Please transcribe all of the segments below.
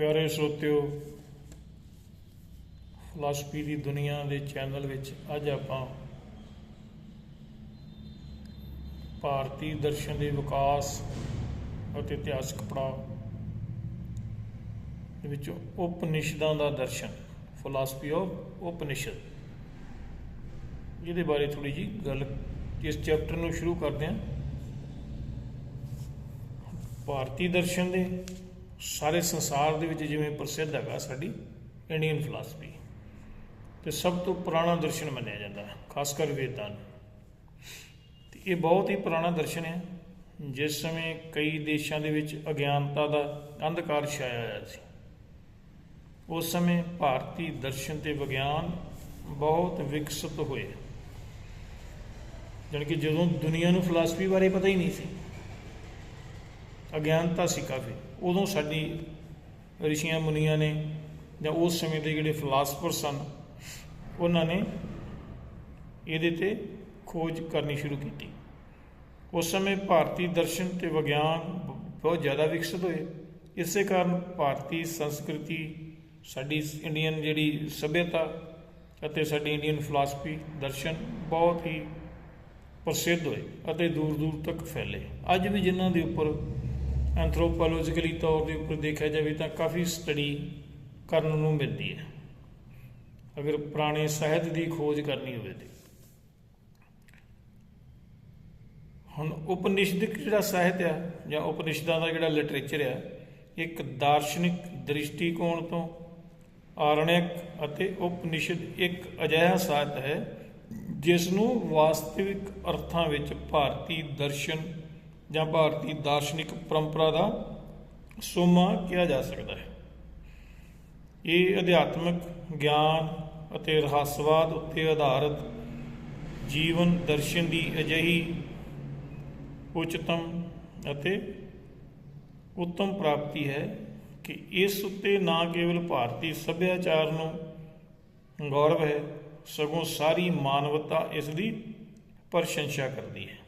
ਪਿਆਰੇ ਸਰੋਤਿਓ ਫਲਸਫੀ ਦੀ ਦੁਨੀਆ ਦੇ ਚੈਨਲ ਵਿੱਚ ਅੱਜ ਆਪਾਂ ਭਾਰਤੀ ਦਰਸ਼ਨ ਦੇ ਵਿਕਾਸ ਅਤੇ ਇਤਿਹਾਸਕ ਪੜਾਅ ਦੇ ਵਿੱਚ ਉਪਨਿਸ਼ਦਾਂ ਦਾ ਦਰਸ਼ਨ ਫਲਸਫੀ ਆਫ ਉਪਨਿਸ਼ਦ। ਇਹਦੇ ਬਾਰੇ ਥੋੜੀ ਜੀ ਗੱਲ ਇਸ ਚੈਪਟਰ ਨੂੰ ਸ਼ੁਰੂ ਕਰਦੇ ਹਾਂ। ਭਾਰਤੀ ਦਰਸ਼ਨ ਦੇ ਸਾਰੇ ਸੰਸਾਰ ਦੇ ਵਿੱਚ ਜਿਵੇਂ ਪ੍ਰਸਿੱਧ ਹੈਗਾ ਸਾਡੀ ਇੰਡੀਅਨ ਫਿਲਾਸਫੀ ਤੇ ਸਭ ਤੋਂ ਪੁਰਾਣਾ ਦਰਸ਼ਨ ਮੰਨਿਆ ਜਾਂਦਾ ਹੈ, ਖਾਸ ਕਰ ਵੇਦਾਂ ਨੂੰ। ਤੇ ਇਹ ਬਹੁਤ ਹੀ ਪੁਰਾਣਾ ਦਰਸ਼ਨ ਹੈ, ਜਿਸ ਸਮੇਂ ਕਈ ਦੇਸ਼ਾਂ ਦੇ ਵਿੱਚ ਅਗਿਆਨਤਾ ਦਾ ਅੰਧਕਾਰ ਛਾਇਆ ਹੋਇਆ ਸੀ। ਉਸ ਸਮੇਂ ਭਾਰਤੀ ਦਰਸ਼ਨ ਤੇ ਵਿਗਿਆਨ ਬਹੁਤ ਵਿਕਸਿਤ ਹੋਏ। ਜਾਣੀ ਕਿ ਜਦੋਂ ਦੁਨੀਆ ਨੂੰ ਫਲਸਫੀ ਬਾਰੇ ਪਤਾ ਹੀ ਨਹੀਂ ਸੀ, ਅਗਿਆਨਤਾ ਸੀ ਕਾਫੀ। ਉਦੋਂ ਸਾਡੀ ਰਿਸ਼ੀਆਂ ਮੁਨੀਆਂ ਨੇ ਜਾਂ ਉਸ ਸਮੇਂ ਦੇ ਜਿਹੜੇ ਫਿਲਾਸਫਰ ਸਨ, ਉਹਨਾਂ ਨੇ ਇਹਦੇ ਤੇ ਖੋਜ ਕਰਨੀ ਸ਼ੁਰੂ ਕੀਤੀ। ਉਸ ਸਮੇਂ ਭਾਰਤੀ ਦਰਸ਼ਨ ਤੇ ਵਿਗਿਆਨ ਬ- ਬਹੁਤ ਜ਼ਿਆਦਾ ਵਿਕਸਿਤ ਹੋਏ। ਇਸੇ ਕਾਰਨ ਭਾਰਤੀ ਸੰਸਕ੍ਰਿਤੀ, ਸਾਡੀ ਇੰਡੀਅਨ ਜਿਹੜੀ ਸਭਿਅਤਾ ਅਤੇ ਸਾਡੀ ਇੰਡੀਅਨ ਫਿਲਾਸਫੀ ਦਰਸ਼ਨ ਬਹੁਤ ਹੀ ਪ੍ਰਸਿੱਧ ਹੋਏ ਅਤੇ ਦੂਰ ਦੂਰ ਤੱਕ ਫੈਲੇ। ਅੱਜ ਵੀ ਜਿਨ੍ਹਾਂ ਦੇ ਉੱਪਰ ਐਂਥਰੋਪੋਲੋਜੀਕਲੀ ਤੌਰ ਦੇ ਉੱਪਰ ਦੇਖਿਆ ਜਾਵੇ ਤਾਂ ਕਾਫੀ ਸਟੱਡੀ ਕਰਨ ਨੂੰ ਮਿਲਦੀ ਹੈ। ਅਗਰ ਪੁਰਾਣੇ ਸਾਹਿਤ ਦੀ ਖੋਜ ਕਰਨੀ ਹੋਵੇ ਤੇ। ਹੁਣ ਉਪਨਿਸ਼ਦਿਕ ਜਿਹੜਾ ਸਾਹਿਤ ਆ ਜਾਂ ਉਪਨਿਸ਼ਦਾਂ ਦਾ ਜਿਹੜਾ ਲਿਟਰੇਚਰ ਆ ਇੱਕ ਦਾਰਸ਼ਨਿਕ ਦ੍ਰਿਸ਼ਟੀਕੋਣ ਤੋਂ ਆਰਣਿਕ ਅਤੇ ਉਪਨਿਸ਼ਦ ਇੱਕ ਅਜਿਹਾ ਸਾਹਿਤ ਹੈ ਜਿਸ ਨੂੰ ਵਾਸਤਵਿਕ ਅਰਥਾਂ ਵਿੱਚ ਭਾਰਤੀ ਦਰਸ਼ਨ ਜਾਂ ਭਾਰਤੀ ਦਾਰਸ਼ਨਿਕ ਪਰੰਪਰਾ ਦਾ ਸੋਮਾ ਕਿਹਾ ਜਾ ਸਕਦਾ ਹੈ। ਇਹ ਅਧਿਆਤਮਿਕ ਗਿਆਨ ਅਤੇ ਰਹੱਸਵਾਦ ਉੱਤੇ ਆਧਾਰਿਤ ਜੀਵਨ ਦਰਸ਼ਨ ਦੀ ਅਜਿਹੀ ਉਚਤਮ ਅਤੇ ਉੱਤਮ ਪ੍ਰਾਪਤੀ ਹੈ ਕਿ ਇਸ ਉੱਤੇ ਨਾ ਕੇਵਲ ਭਾਰਤੀ ਸੱਭਿਆਚਾਰ ਨੂੰ ਗੌਰਵ ਹੈ, ਸਗੋਂ ਸਾਰੀ ਮਾਨਵਤਾ ਇਸ ਦੀ ਪ੍ਰਸ਼ੰਸਾ ਕਰਦੀ ਹੈ।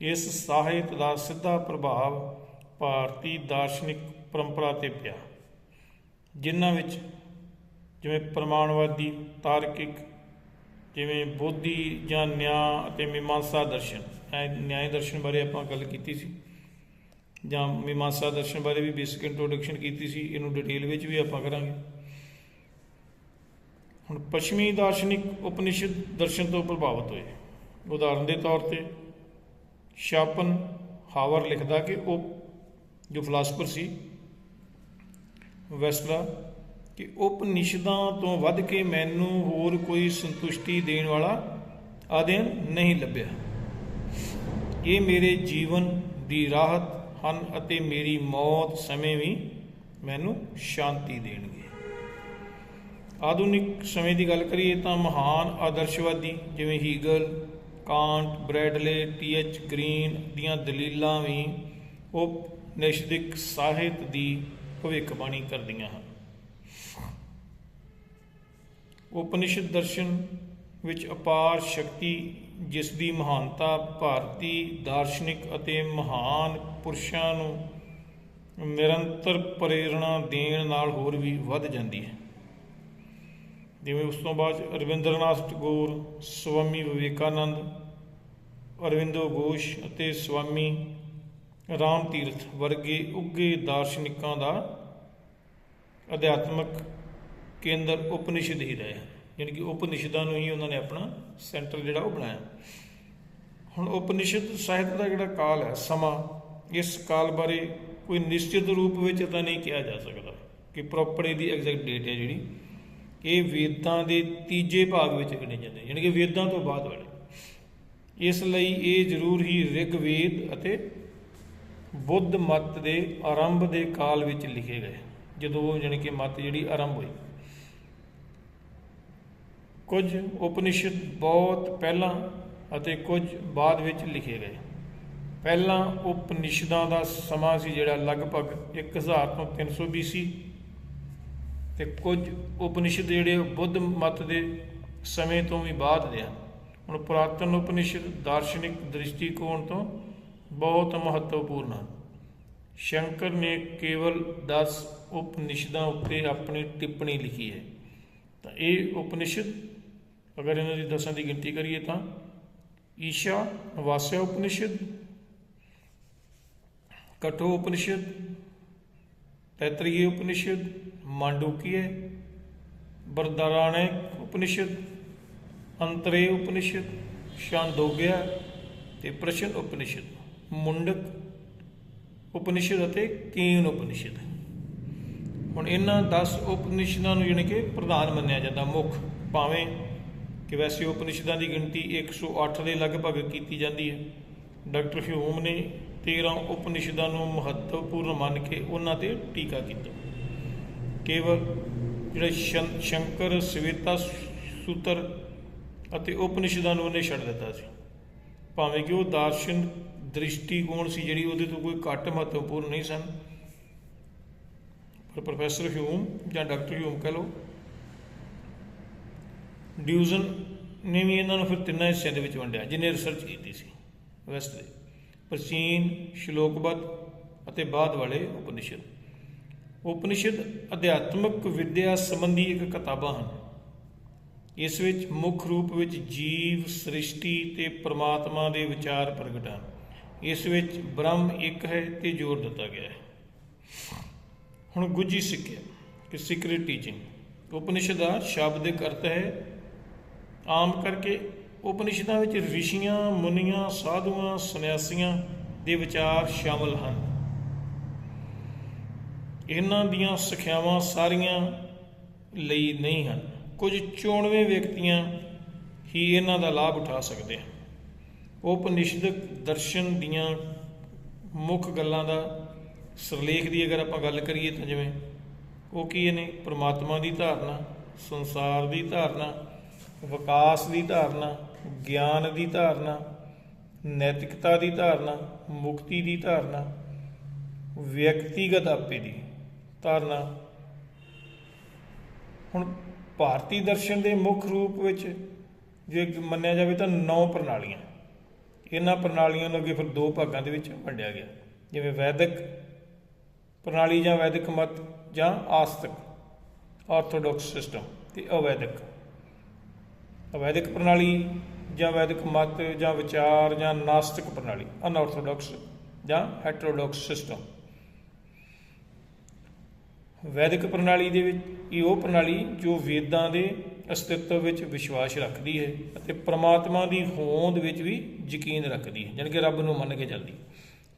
ਇਸ ਸਾਹਿਤ ਦਾ ਸਿੱਧਾ ਪ੍ਰਭਾਵ ਭਾਰਤੀ ਦਾਰਸ਼ਨਿਕ ਪਰੰਪਰਾ ਤੇ ਪਿਆ। ਜਿਨ੍ਹਾਂ ਵਿੱਚ ਜਿਵੇਂ ਪ੍ਰਮਾਣਵਾਦੀ, ਤਾਰਕਿਕ, ਜਿਵੇਂ ਬੋਧੀ ਜਾਂ ਨਿਆਂ ਅਤੇ ਮੀਮਾਂਸਾ ਦਰਸ਼ਨ ਨਿਆਂ ਦਰਸ਼ਨ ਬਾਰੇ ਆਪਾਂ ਗੱਲ ਕੀਤੀ ਸੀ ਜਾਂ ਮੀਮਾਂਸਾ ਦਰਸ਼ਨ ਬਾਰੇ ਵੀ ਬੇਸਿਕ ਇੰਟਰੋਡਕਸ਼ਨ ਕੀਤੀ ਸੀ, ਇਹਨੂੰ ਡਿਟੇਲ ਵਿੱਚ ਵੀ ਆਪਾਂ ਕਰਾਂਗੇ। ਹੁਣ ਪੱਛਮੀ ਦਾਰਸ਼ਨਿਕ ਉਪਨਿਸ਼ਦ ਦਰਸ਼ਨ ਤੋਂ ਪ੍ਰਭਾਵਿਤ ਹੋਏ। ਉਦਾਹਰਨ ਦੇ ਤੌਰ ਤੇ ਸ਼ਾਪਨ ਹਾਵਰ ਲਿਖਦਾ ਕਿ ਉਹ, ਜੋ ਫਿਲਾਸਫਰ ਸੀ, ਵੈਸਲਾ, ਕਿ ਉਪਨਿਸ਼ਦਾਂ ਤੋਂ ਵੱਧ ਕੇ ਮੈਨੂੰ ਹੋਰ ਕੋਈ ਸੰਤੁਸ਼ਟੀ ਦੇਣ ਵਾਲਾ ਆਦੇਨ ਨਹੀਂ ਲੱਭਿਆ। ਇਹ ਮੇਰੇ ਜੀਵਨ ਦੀ ਰਾਹਤ ਹਨ ਅਤੇ ਮੇਰੀ ਮੌਤ ਸਮੇਂ ਵੀ ਮੈਨੂੰ ਸ਼ਾਂਤੀ ਦੇਣਗੇ। ਆਧੁਨਿਕ ਸਮੇਂ ਦੀ ਗੱਲ ਕਰੀਏ ਤਾਂ ਮਹਾਨ ਆਦਰਸ਼ਵਾਦੀ ਜਿਵੇਂ Hegel Kant, Bradley, T H Green ਦੀਆਂ ਦਲੀਲਾਂ ਵੀ ਉਪਨਿਸ਼ਦਿਕ ਸਾਹਿਤ ਦੀ ਭਵਿੱਖਬਾਣੀ ਕਰਦੀਆਂ ਹਨ। ਉਪਨਿਸ਼ਦ ਦਰਸ਼ਨ ਵਿੱਚ ਅਪਾਰ ਸ਼ਕਤੀ, ਜਿਸ ਦੀ ਮਹਾਨਤਾ ਭਾਰਤੀ ਦਾਰਸ਼ਨਿਕ ਅਤੇ ਮਹਾਨ ਪੁਰਸ਼ਾਂ ਨੂੰ ਨਿਰੰਤਰ ਪ੍ਰੇਰਣਾ ਦੇਣ ਨਾਲ ਹੋਰ ਵੀ ਵੱਧ ਜਾਂਦੀ ਹੈ। ਜਿਵੇਂ ਉਸ ਤੋਂ ਬਾਅਦ ਰਵਿੰਦਰਨਾਥ ਟੈਗੋਰ, ਸਵਾਮੀ ਵਿਵੇਕਾਨੰਦ, ਅਰਵਿੰਦੋ ਘੋਸ਼ ਅਤੇ ਸਵਾਮੀ ਰਾਮ ਤੀਰਥ ਵਰਗੇ ਉੱਗੇ ਦਾਰਸ਼ਨਿਕਾਂ ਦਾ ਅਧਿਆਤਮਕ ਕੇਂਦਰ ਉਪਨਿਸ਼ਦ ਹੀ ਰਹੇ ਹਨ। ਯਾਨੀ ਕਿ ਉਪਨਿਸ਼ਦਾਂ ਨੂੰ ਹੀ ਉਹਨਾਂ ਨੇ ਆਪਣਾ ਸੈਂਟਰ ਜਿਹੜਾ ਉਹ ਬਣਾਇਆ। ਹੁਣ ਉਪਨਿਸ਼ਦ ਸਾਹਿਤ ਦਾ ਜਿਹੜਾ ਕਾਲ ਹੈ, ਸਮਾਂ, ਇਸ ਕਾਲ ਬਾਰੇ ਕੋਈ ਨਿਸ਼ਚਿਤ ਰੂਪ ਵਿੱਚ ਤਾਂ ਨਹੀਂ ਕਿਹਾ ਜਾ ਸਕਦਾ ਕਿ ਪ੍ਰੋਪਰ ਇਹਦੀ ਐਗਜ਼ੈਕਟ ਡੇਟ ਹੈ ਜਿਹੜੀ। ਇਹ ਵੇਦਾਂ ਦੇ ਤੀਜੇ ਭਾਗ ਵਿੱਚ ਗਿਣੇ ਜਾਂਦੇ ਯਾਨੀ ਕਿ ਵੇਦਾਂ ਤੋਂ ਬਾਅਦ ਵਾਲੇ। ਇਸ ਲਈ ਇਹ ਜ਼ਰੂਰ ਹੀ ਰਿਗ ਵੇਦ ਅਤੇ ਬੁੱਧ ਮਤ ਦੇ ਆਰੰਭ ਦੇ ਕਾਲ ਵਿੱਚ ਲਿਖੇ ਗਏ ਜਦੋਂ ਉਹ ਯਾਨੀ ਕਿ ਮਤ ਜਿਹੜੀ ਆਰੰਭ ਹੋਈ। ਕੁਝ ਉਪਨਿਸ਼ਦ ਬਹੁਤ ਪਹਿਲਾਂ ਅਤੇ ਕੁਝ ਬਾਅਦ ਵਿੱਚ ਲਿਖੇ ਗਏ। ਪਹਿਲਾਂ ਉਪਨਿਸ਼ਦਾਂ ਦਾ ਸਮਾਂ ਸੀ ਜਿਹੜਾ ਲਗਭਗ 1000 ਤੋਂ 300 BC ਤੇ ਕੁਝ ਉਪਨਿਸ਼ਦ ਜਿਹੜੇ ਉਹ ਬੁੱਧ ਮਤ ਦੇ ਸਮੇਂ ਤੋਂ ਵੀ ਬਾਅਦ ਦੇ ਹਨ। ਹੁਣ ਪੁਰਾਤਨ ਉਪਨਿਸ਼ਦ ਦਾਰਸ਼ਨਿਕ ਦ੍ਰਿਸ਼ਟੀਕੋਣ ਤੋਂ ਬਹੁਤ ਮਹੱਤਵਪੂਰਨ ਹਨ। ਸ਼ੰਕਰ ਨੇ ਕੇਵਲ 10 ਉਪਨਿਸ਼ਦਾਂ ਉੱਤੇ ਆਪਣੀ ਟਿੱਪਣੀ ਲਿਖੀ ਹੈ। ਤਾਂ ਇਹ ਉਪਨਿਸ਼ਦ, ਅਗਰ ਇਹਨਾਂ ਦੀ ਦਸਾਂ ਦੀ ਗਿਣਤੀ ਕਰੀਏ ਤਾਂ ਈਸ਼ਾ ਵਾਸਿਆ ਉਪਨਿਸ਼ਦ, ਕਠੋ ਉਪਨਿਸ਼ਦ ਤੈਤਰੀਏ ਉਪਨਿਸ਼ਦ ਮਾਂਡੂਕੀਏ ਬਰਦਾਰਾਣੇ ਉਪਨਿਸ਼ਦ ਅੰਤਰੇ ਉਪਨਿਸ਼ਦ ਸ਼ਾਂਦੋਗਿਆ ਤੇ ਪ੍ਰਸ਼ਨ ਉਪਨਿਸ਼ਦ ਮੁੰਡਕ ਉਪਨਿਸ਼ਦ ਅਤੇ ਕੀਨ ਉਪਨਿਸ਼ਦ ਹੁਣ ਇਹਨਾਂ 10 ਉਪਨਿਸ਼ਦਾਂ ਨੂੰ ਯਾਨੀ ਕਿ ਪ੍ਰਧਾਨ ਮੰਨਿਆ ਜਾਂਦਾ ਮੁੱਖ ਭਾਵੇਂ ਕਿ ਵੈਸੇ ਉਪਨਿਸ਼ਦਾਂ ਦੀ ਗਿਣਤੀ 108 ਦੇ ਲਗਭਗ ਕੀਤੀ ਜਾਂਦੀ ਹੈ ਡਾਕਟਰ ਹਿਊਮ ਨੇ 13 ਉਪਨਿਸ਼ਦਾਂ ਨੂੰ ਮਹੱਤਵਪੂਰਨ ਮੰਨ ਕੇ ਉਹਨਾਂ ਤੇ ਟੀਕਾ ਕੀਤਾ ਕੇਵਲ ਜਿਹੜਾ ਸ਼ਨ- ਸ਼ੰਕਰ, ਸਵੇਤਾ ਸੂਤਰ ਅਤੇ ਉਪਨਿਸ਼ਦਾਂ ਨੂੰ ਉਹਨੇ ਛੱਡ ਦਿੱਤਾ ਸੀ। ਭਾਵੇਂ ਕਿ ਉਹ ਦਾਰਸ਼ਨ ਦ੍ਰਿਸ਼ਟੀਕੋਣ ਸੀ ਜਿਹੜੀ ਉਹਦੇ ਤੋਂ ਕੋਈ ਘੱਟ ਮਹੱਤਵਪੂਰਨ ਨਹੀਂ ਸਨ। ਪਰ ਪ੍ਰੋਫੈਸਰ ਹਿਊਮ ਜਾਂ ਡਾਕਟਰ ਹਿਊਮ ਕਹ ਲਓ, ਡਿਊਜ਼ਨ ਨੇ ਵੀ ਇਹਨਾਂ ਨੂੰ ਫਿਰ ਤਿੰਨਾਂ ਹਿੱਸਿਆਂ ਦੇ ਵਿੱਚ ਵੰਡਿਆ ਜਿਹਨੇ ਰਿਸਰਚ ਕੀਤੀ ਸੀ, ਵੈਸਟ ਦੇ। ਪ੍ਰਾਚੀਨ ਸ਼ਲੋਕਬੱਧ ਅਤੇ ਬਾਅਦ ਵਾਲੇ ਉਪਨਿਸ਼ਦ। ਉਪਨਿਸ਼ਦ ਅਧਿਆਤਮਿਕ ਵਿਦਿਆ ਸੰਬੰਧੀ ਇੱਕ ਕਿਤਾਬਾਂ ਹਨ। ਇਸ ਵਿੱਚ ਮੁੱਖ ਰੂਪ ਵਿੱਚ ਜੀਵ, ਸ੍ਰਿਸ਼ਟੀ ਤੇ ਪ੍ਰਮਾਤਮਾ ਦੇ ਵਿਚਾਰ ਪ੍ਰਗਟ ਹਨ। ਇਸ ਵਿੱਚ ਬ੍ਰਹਮ ਇੱਕ ਹੈ ਤੇ ਜ਼ੋਰ ਦਿੱਤਾ ਗਿਆ ਹੈ। ਹੁਣ ਗੁੱਜੀ ਸਿੱਖਿਆ ਕਿ ਸਿਕਰਟ ਟੀਚਿੰਗ ਉਪਨਿਸ਼ਦ ਦਾ ਸ਼ਾਬਦਿਕ ਅਰਥ ਹੈ ਆਮ ਕਰਕੇ ਉਪਨਿਸ਼ਦਾਂ ਵਿੱਚ ਰਿਸ਼ੀਆਂ, ਮੁਨੀਆਂ, ਸਾਧੂਆਂ, ਸੰਨਿਆਸੀਆਂ ਦੇ ਵਿਚਾਰ ਸ਼ਾਮਲ ਹਨ। ਇਹਨਾਂ ਦੀਆਂ ਸਿੱਖਿਆਵਾਂ ਸਾਰੀਆਂ ਲਈ ਨਹੀਂ ਹਨ। ਕੁਝ ਚੋਣਵੇਂ ਵਿਅਕਤੀਆਂ ਹੀ ਇਹਨਾਂ ਦਾ ਲਾਭ ਉਠਾ ਸਕਦੇ ਹਨ। ਉਪਨਿਸ਼ਦਕ ਦਰਸ਼ਨ ਦੀਆਂ ਮੁੱਖ ਗੱਲਾਂ ਦਾ ਸਿਰਲੇਖ ਦੀ ਅਗਰ ਆਪਾਂ ਗੱਲ ਕਰੀਏ ਤਾਂ ਜਿਵੇਂ ਉਹ ਕੀ ਨੇ? ਪ੍ਰਮਾਤਮਾ ਦੀ ਧਾਰਨਾ, ਸੰਸਾਰ ਦੀ ਧਾਰਨਾ, ਵਿਕਾਸ ਦੀ ਧਾਰਨਾ, ਗਿਆਨ ਦੀ ਧਾਰਨਾ, ਨੈਤਿਕਤਾ ਦੀ ਧਾਰਨਾ, ਮੁਕਤੀ ਦੀ ਧਾਰਨਾ, ਵਿਅਕਤੀਗਤ ਆਪੇ ਦੀ। ਧਾਰਨਾ। ਹੁਣ ਭਾਰਤੀ ਦਰਸ਼ਨ ਦੇ ਮੁੱਖ ਰੂਪ ਵਿੱਚ ਜੇ ਮੰਨਿਆ ਜਾਵੇ ਤਾਂ ਨੌ ਪ੍ਰਣਾਲੀਆਂ। ਇਹਨਾਂ ਪ੍ਰਣਾਲੀਆਂ ਨੂੰ ਅੱਗੇ ਫਿਰ ਦੋ ਭਾਗਾਂ ਦੇ ਵਿੱਚ ਵੰਡਿਆ ਗਿਆ। ਜਿਵੇਂ ਵੈਦਿਕ ਪ੍ਰਣਾਲੀ ਜਾਂ ਵੈਦਿਕ ਮਤ ਜਾਂ ਆਸਤਿਕ ਆਰਥੋਡਾਕਸ ਸਿਸਟਮ ਤੇ ਅਵੈਦਿਕ। ਅਵੈਦਿਕ ਪ੍ਰਣਾਲੀ ਜਾਂ ਵੈਦਿਕ ਮਤ ਜਾਂ ਵਿਚਾਰ ਜਾਂ ਨਾਸਤਿਕ ਪ੍ਰਣਾਲੀ ਅਨਆਰਥੋਡਾਕਸ ਜਾਂ ਹੈਟਰੋਡਾਕਸ ਸਿਸਟਮ ਵੈਦਿਕ ਪ੍ਰਣਾਲੀ ਦੇ ਵਿੱਚ ਇਹ ਉਹ ਪ੍ਰਣਾਲੀ ਜੋ ਵੇਦਾਂ ਦੇ ਅਸਤਿਤਵ ਵਿੱਚ ਵਿਸ਼ਵਾਸ ਰੱਖਦੀ ਹੈ ਅਤੇ ਪ੍ਰਮਾਤਮਾ ਦੀ ਹੋਂਦ ਵਿੱਚ ਵੀ ਯਕੀਨ ਰੱਖਦੀ ਹੈ, ਜਾਣੀ ਕਿ ਰੱਬ ਨੂੰ ਮੰਨ ਕੇ ਚੱਲਦੀ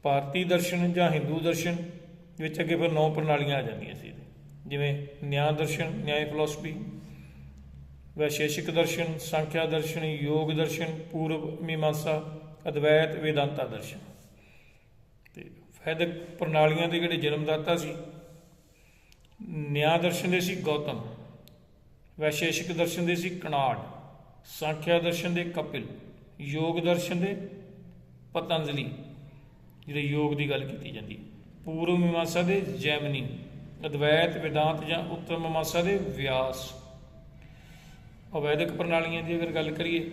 ਭਾਰਤੀ ਦਰਸ਼ਨ ਜਾਂ ਹਿੰਦੂ ਦਰਸ਼ਨ ਵਿੱਚ ਅੱਗੇ ਫਿਰ ਨੌ ਪ੍ਰਣਾਲੀਆਂ ਆ ਜਾਂਦੀਆਂ ਸੀ ਜਿਵੇਂ ਨਿਆਂ ਦਰਸ਼ਨ, ਨਿਆਂ ਫਿਲਾਸਫੀ ਵੈਸ਼ੇਸ਼ਿਕ ਦਰਸ਼ਨ, ਸੰਖਿਆ ਦਰਸ਼ਨ, ਯੋਗ ਦਰਸ਼ਨ ਪੂਰਵ ਮੀਮਾਂਸਾ, ਅਦਵੈਤ ਵੇਦਾਂਤਾ ਦਰਸ਼ਨ। ਤੇ ਵੈਦਿਕ ਪ੍ਰਣਾਲੀਆਂ ਦੇ ਜਿਹੜੇ ਜਨਮਦਾਤਾ ਸੀ ਨਿਆਂ ਦਰਸ਼ਨ ਦੇ ਸੀ ਗੌਤਮ, ਵੈਸ਼ੇਸ਼ਿਕ ਦਰਸ਼ਨ ਦੇ ਸੀ ਕਨਾੜ ਸੰਖਿਆ ਦਰਸ਼ਨ ਦੇ ਕਪਿਲ, ਯੋਗ ਦਰਸ਼ਨ ਦੇ ਪਤੰਜਲੀ ਜਿਹੜੇ ਯੋਗ ਦੀ ਗੱਲ ਕੀਤੀ ਜਾਂਦੀ। ਪੂਰਵ ਮੀਮਾਂਸਾ ਦੇ ਜੈਮਨੀ, ਅਦਵੈਤ, ਵਿਦਾਂਤ ਜਾਂ ਉੱਤਰ ਮੀਮਾਂਸਾ ਦੇ ਵਿਆਸ। ਅਵੈਦਿਕ ਪ੍ਰਣਾਲੀਆਂ ਦੀ ਅਗਰ ਗੱਲ ਕਰੀਏ,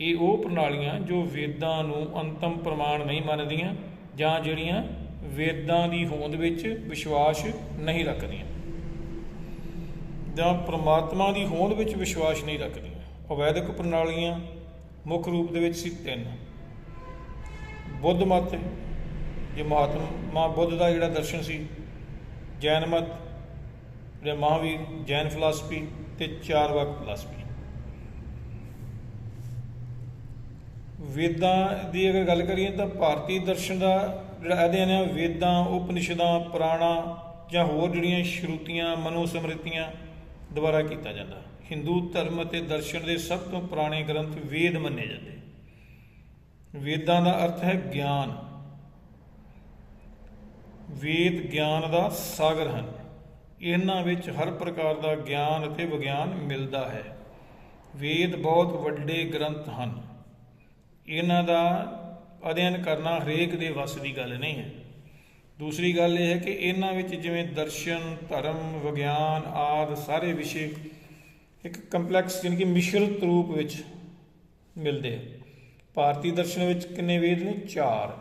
ਇਹ ਉਹ ਪ੍ਰਣਾਲੀਆਂ ਜੋ ਵੇਦਾਂ ਨੂੰ ਅੰਤਮ ਪ੍ਰਮਾਣ ਨਹੀਂ ਮੰਨਦੀਆਂ ਜਾਂ ਜਿਹੜੀਆਂ ਵੇਦਾਂ ਦੀ ਹੋਂਦ ਵਿੱਚ ਵਿਸ਼ਵਾਸ ਨਹੀਂ ਰੱਖਦੀਆਂ। ਜਾਂ ਪ੍ਰਮਾਤਮਾ ਦੀ ਹੋਂਦ ਵਿੱਚ ਵਿਸ਼ਵਾਸ ਨਹੀਂ ਰੱਖਦੀਆਂ। ਅਵੈਦਿਕ ਪ੍ਰਣਾਲੀਆਂ ਮੁੱਖ ਰੂਪ ਦੇ ਵਿੱਚ ਸੀ ਤਿੰਨ। ਬੁੱਧ ਮਤ ਜੇ ਮਹਾਤਮਾ ਬੁੱਧ ਦਾ ਜਿਹੜਾ ਦਰਸ਼ਨ ਸੀ, ਜੈਨ ਮਤ ਜਿਹੜੇ ਮਹਾਵੀਰ, ਜੈਨ ਫਿਲਾਸਫੀ ਤੇ ਚਾਰ ਵਕ ਫਿਲਾਸਫੀ। ਵੇਦਾਂ ਦੀ ਅਗਰ ਗੱਲ ਕਰੀਏ ਤਾਂ ਭਾਰਤੀ ਦਰਸ਼ਨ ਦਾ ਜਿਹੜਾ ਅਧਿਐਨ ਹੈ ਵੇਦਾਂ, ਉਪਨਿਸ਼ਦਾਂ, ਪੁਰਾਣਾ ਜਾਂ ਹੋਰ ਜਿਹੜੀਆਂ ਸ਼ਰੂਤੀਆਂ ਮਨੋ ਸਮ੍ਰਿਤੀਆਂ ਦੁਆਰਾ ਕੀਤਾ ਜਾਂਦਾ। ਹਿੰਦੂ ਧਰਮ ਅਤੇ ਦਰਸ਼ਨ ਦੇ ਸਭ ਤੋਂ ਪੁਰਾਣੇ ਗ੍ਰੰਥ ਵੇਦ ਮੰਨੇ ਜਾਂਦੇ। ਵੇਦਾਂ ਦਾ ਅਰਥ ਹੈ ਗਿਆਨ। ਵੇਦ ਗਿਆਨ ਦਾ ਸਾਗਰ ਹਨ। ਇਹਨਾਂ ਵਿੱਚ ਹਰ ਪ੍ਰਕਾਰ ਦਾ ਗਿਆਨ ਅਤੇ ਵਿਗਿਆਨ ਮਿਲਦਾ ਹੈ। ਵੇਦ ਬਹੁਤ ਵੱਡੇ ਗ੍ਰੰਥ ਹਨ। ਇਹਨਾਂ ਦਾ ਅਧਿਐਨ ਕਰਨਾ ਹਰੇਕ ਦੇ ਵੱਸ ਦੀ ਗੱਲ ਨਹੀਂ ਹੈ। ਦੂਸਰੀ ਗੱਲ ਇਹ ਹੈ ਕਿ ਇਹਨਾਂ ਵਿੱਚ ਜਿਵੇਂ ਦਰਸ਼ਨ, ਧਰਮ, ਵਿਗਿਆਨ ਆਦ ਸਾਰੇ ਵਿਸ਼ੇ ਇੱਕ ਕੰਪਲੈਕਸ ਜਾਣੀ ਕਿ ਮਿਸ਼ਰਤ ਰੂਪ ਵਿੱਚ ਮਿਲਦੇ ਆ। ਭਾਰਤੀ ਦਰਸ਼ਨ ਵਿੱਚ ਕਿੰਨੇ ਵੇਦ ਨੇ? ਚਾਰ।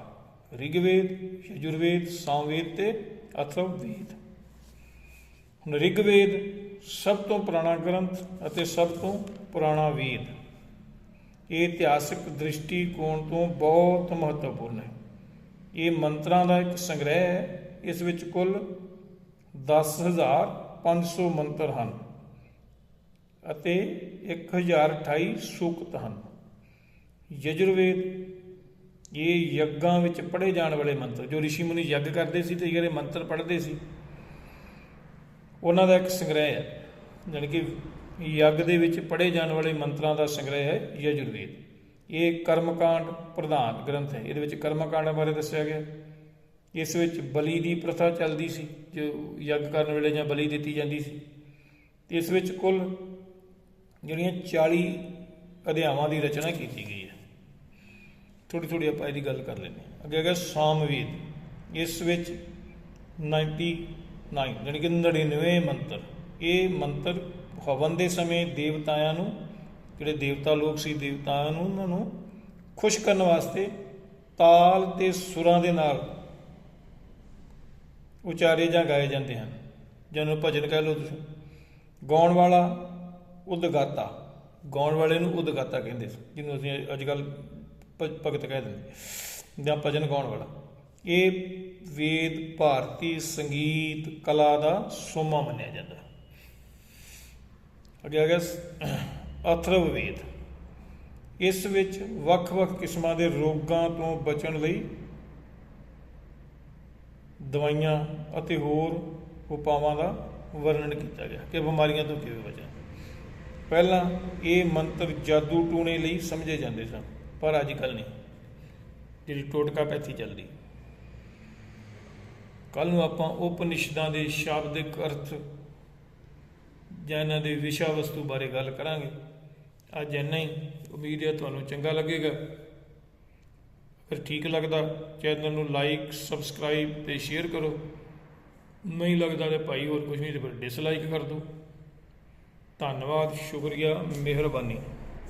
ਰਿਗਵੇਦ, ਯਜੁਰਵੇਦ ਸਾਮਵੇਦ ਤੇ ਅਥਰਵ ਵੇਦ ਹੁਣ ਰਿਗਵੇਦ ਸਭ ਤੋਂ ਪੁਰਾਣਾ ਗ੍ਰੰਥ ਅਤੇ ਸਭ ਤੋਂ ਪੁਰਾਣਾ ਵੇਦ। ਇਹ ਇਤਿਹਾਸਿਕ ਦ੍ਰਿਸ਼ਟੀਕੋਣ ਤੋਂ ਬਹੁਤ ਮਹੱਤਵਪੂਰਨ ਹੈ। ਇਹ ਮੰਤਰਾਂ ਦਾ ਇੱਕ ਸੰਗ੍ਰਹਿ ਹੈ। ਇਸ ਵਿੱਚ ਕੁੱਲ 10500 ਮੰਤਰ ਹਨ ਅਤੇ 1028 ਸੂਕਤ ਹਨ। ਯਜੁਰਵੇਦ, ਇਹ ਯੱਗਾਂ ਵਿੱਚ ਪੜ੍ਹੇ ਜਾਣ ਵਾਲੇ ਮੰਤਰ, ਜੋ ઋષਿ ਮੁਨੀ ਯੱਗ ਕਰਦੇ ਸੀ ਤੇ ਜਿਹੜੇ ਮੰਤਰ ਪੜ੍ਹਦੇ ਸੀ, ਉਹਨਾਂ ਦਾ ਇੱਕ ਸੰਗ੍ਰਹਿ ਹੈ। ਜਾਣੀ ਕਿ ਯੱਗ ਦੇ ਵਿੱਚ ਪੜ੍ਹੇ ਜਾਣ ਵਾਲੇ ਮੰਤਰਾਂ ਦਾ ਸੰਗ੍ਰਹਿ ਹੈ ਯਜੁਰਵੇਦ। ਇਹ ਕਰਮਕਾਂਡ ਪ੍ਰਧਾਨ ਗ੍ਰੰਥ ਹੈ। ਇਹਦੇ ਵਿੱਚ ਕਰਮਕਾਂਡਾਂ ਬਾਰੇ ਦੱਸਿਆ ਗਿਆ। ਇਸ ਵਿੱਚ ਬਲੀ ਦੀ ਪ੍ਰਥਾ ਚੱਲਦੀ ਸੀ, ਜੋ ਯੱਗ ਕਰਨ ਵੇਲੇ ਜਾਂ ਬਲੀ ਦਿੱਤੀ ਜਾਂਦੀ ਸੀ। ਇਸ ਵਿੱਚ ਕੁੱਲ ਜਿਹੜੀਆਂ 40 ਅਧਿਆਵਾਂ ਦੀ ਰਚਨਾ ਕੀਤੀ ਗਈ ਹੈ। ਥੋੜੀ ਥੋੜੀ ਆਪਾਂ ਇਹਦੀ ਗੱਲ ਕਰ ਲੈਂਦੇ ਹਾਂ। ਅੱਗੇ ਹੈਗਾ ਸਾਮਵੇਦ। ਇਸ ਵਿੱਚ 99 ਜਾਣੀ ਕਿ 99 ਮੰਤਰ। ਇਹ ਮੰਤਰ ਹਵਨ ਦੇ ਸਮੇਂ ਦੇਵਤਾਆਂ ਨੂੰ, ਜਿਹੜੇ ਦੇਵਤਾ ਲੋਕ ਸੀ, ਦੇਵਤਾਆਂ ਨੂੰ ਉਹਨਾਂ ਨੂੰ ਖੁਸ਼ ਕਰਨ ਵਾਸਤੇ ਤਾਲ ਤੇ ਸੁਰਾਂ ਦੇ ਨਾਲ ਉਚਾਰੇ ਜਾਂ ਗਾਏ ਜਾਂਦੇ ਹਨ। ਜਿਹਨੂੰ ਭਜਨ ਕਹਿ ਲਓ ਤੁਸੀਂ। ਗਾਉਣ ਵਾਲਾ ਉਦਗਾਤਾ। ਗਾਉਣ ਵਾਲੇ ਨੂੰ ਉਦਗਾਤਾ ਕਹਿੰਦੇ ਸੀ, ਜਿਹਨੂੰ ਅਸੀਂ ਅੱਜ ਕੱਲ ਭਗਤ ਕਹਿ ਦਿੰਦੇ ਜਾਂ ਭਜਨ ਗਾਉਣ ਵਾਲਾ। ਇਹ ਵੇਦ, ਭਾਰਤੀ ਸੰਗੀਤ, ਕਲਾ ਦਾ ਸੋਮਾ ਮੰਨਿਆ ਜਾਂਦਾ। ਅੱਗੇ ਆ ਗਿਆ ਅਥਰਵ ਵੇਦ। ਇਸ ਵਿੱਚ ਵੱਖ-ਵੱਖ ਕਿਸਮਾਂ ਦੇ ਰੋਗਾਂ ਤੋਂ ਬਚਣ ਲਈ ਦਵਾਈਆਂ ਅਤੇ ਹੋਰ ਉਪਾਵਾਂ ਦਾ ਵਰਣਨ ਕੀਤਾ ਗਿਆ ਕਿ ਬਿਮਾਰੀਆਂ ਤੋਂ ਕਿਵੇਂ ਬਚਣਾ। ਪਹਿਲਾਂ ਇਹ ਮੰਤਰ ਜਾਦੂ ਟੂਣੇ ਲਈ ਸਮਝੇ ਜਾਂਦੇ ਸਨ, ਪਰ ਅੱਜ ਕੱਲ ਨਹੀਂ। ਜਿਹੜੀ ਟੋਟਕਾ ਪੈਥੀ ਚੱਲਦੀ। ਕੱਲ ਨੂੰ ਆਪਾਂ ਉਪਨਿਸ਼ਦਾਂ ਦੇ ਸ਼ਾਬਦਿਕ ਅਰਥ ਜਾਂ ਇਹਨਾਂ ਦੇ ਵਿਸ਼ਾ ਵਸਤੂ ਬਾਰੇ ਗੱਲ ਕਰਾਂਗੇ। ਅੱਜ ਇੰਨਾ ਹੀ। ਉਮੀਦ ਹੈ ਤੁਹਾਨੂੰ ਚੰਗਾ ਲੱਗੇਗਾ। ਫਿਰ ਠੀਕ ਲੱਗਦਾ, ਚੈਨਲ ਨੂੰ ਲਾਈਕ ਸਬਸਕ੍ਰਾਈਬ ਤੇ ਸ਼ੇਅਰ ਕਰੋ। ਨਹੀਂ ਲੱਗਦਾ ਤੇ ਭਾਈ ਹੋਰ ਕੁਝ ਨਹੀਂ ਤੇ ਫਿਰ ਡਿਸਲਾਈਕ ਕਰ ਦਿਓ। ਧੰਨਵਾਦ, ਸ਼ੁਕਰੀਆ, ਮਿਹਰਬਾਨੀ।